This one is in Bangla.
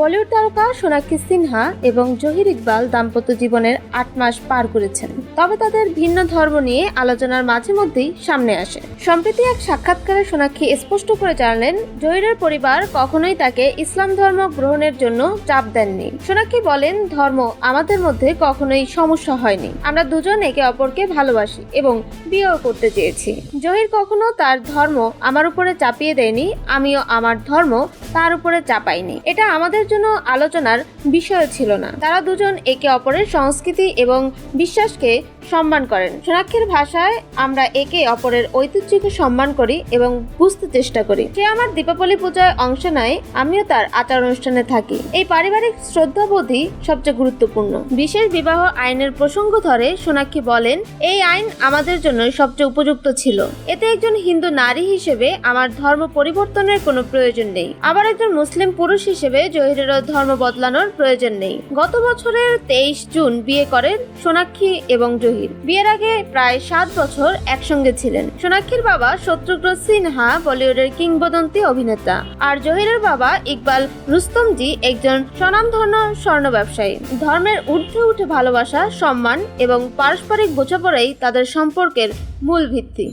বলিউড তারকা সোনাক্ষী সিনহা এবং জহির ইকবাল দাম্পত্য জীবনের আট মাস পার করেছেন। তবে তাদের ভিন্ন ধর্ম নিয়ে আলোচনার মাঝে মধ্যেই সামনে আসে। সম্প্রতি এক সাক্ষাৎকারে সোনাক্ষী স্পষ্ট করে জানালেন, জহিরের পরিবার কখনোই তাকে ইসলাম ধর্ম গ্রহণের জন্য চাপ দেননি। সোনাক্ষী বলেন, ধর্ম আমাদের মধ্যে কখনোই সমস্যা হয়নি। আমরা দুজন একে অপরকে ভালোবাসি এবং বিয়েও করতে চেয়েছি। জহির কখনো তার ধর্ম আমার উপরে চাপিয়ে দেয়নি, আমিও আমার ধর্ম তার উপরে চাপাইনি। এটা আমাদের জন্য আলোচনার বিষয় ছিল না। তারা দুজন একে অপরের সংস্কৃতি এবং বিশ্বাসকে সম্মান করেন। সোনাক্ষীর ভাষায় আমরা একে অপরের ঐতিহ্যকে সম্মান করি এবং বুঝতে চেষ্টা করি। সে আমার দীপাবলি পূজায় অংশ নেয়, আমিও তার আচার অনুষ্ঠানে থাকি। এই পারিবারিক শ্রদ্ধাবোধই সবচেয়ে গুরুত্বপূর্ণ। বিশেষ বিবাহ আইনের প্রসঙ্গ ধরে সোনাক্ষী বলেন, এই আইন আমাদের জন্য সবচেয়ে উপযুক্ত ছিল। এতে একজন হিন্দু নারী হিসেবে আমার ধর্ম পরিবর্তনের কোনো প্রয়োজন নেই। আবার একজন মুসলিম পুরুষ হিসেবে জহিরেরও ধর্ম বদলানোর প্রয়োজন নেই। গত বছরের তেইশ জুন বিয়ে করেন সোনাক্ষী এবং জহির। বিয়ের আগে প্রায় সাত বছর একসঙ্গে ছিলেন। সোনাক্ষীর বাবা শত্রুঘ্ন সিনহা বলিউডের কিংবদন্তি অভিনেতা। আর জহিরের বাবা ইকবাল রুস্তমজি একজন স্বনামধন্য স্বর্ণ ব্যবসায়ী। ধর্মের ঊর্ধ্বে উঠে ভালোবাসা, সম্মান এবং পারস্পরিক বোঝাপড়াই তাদের সম্পর্কের মূল ভিত্তি।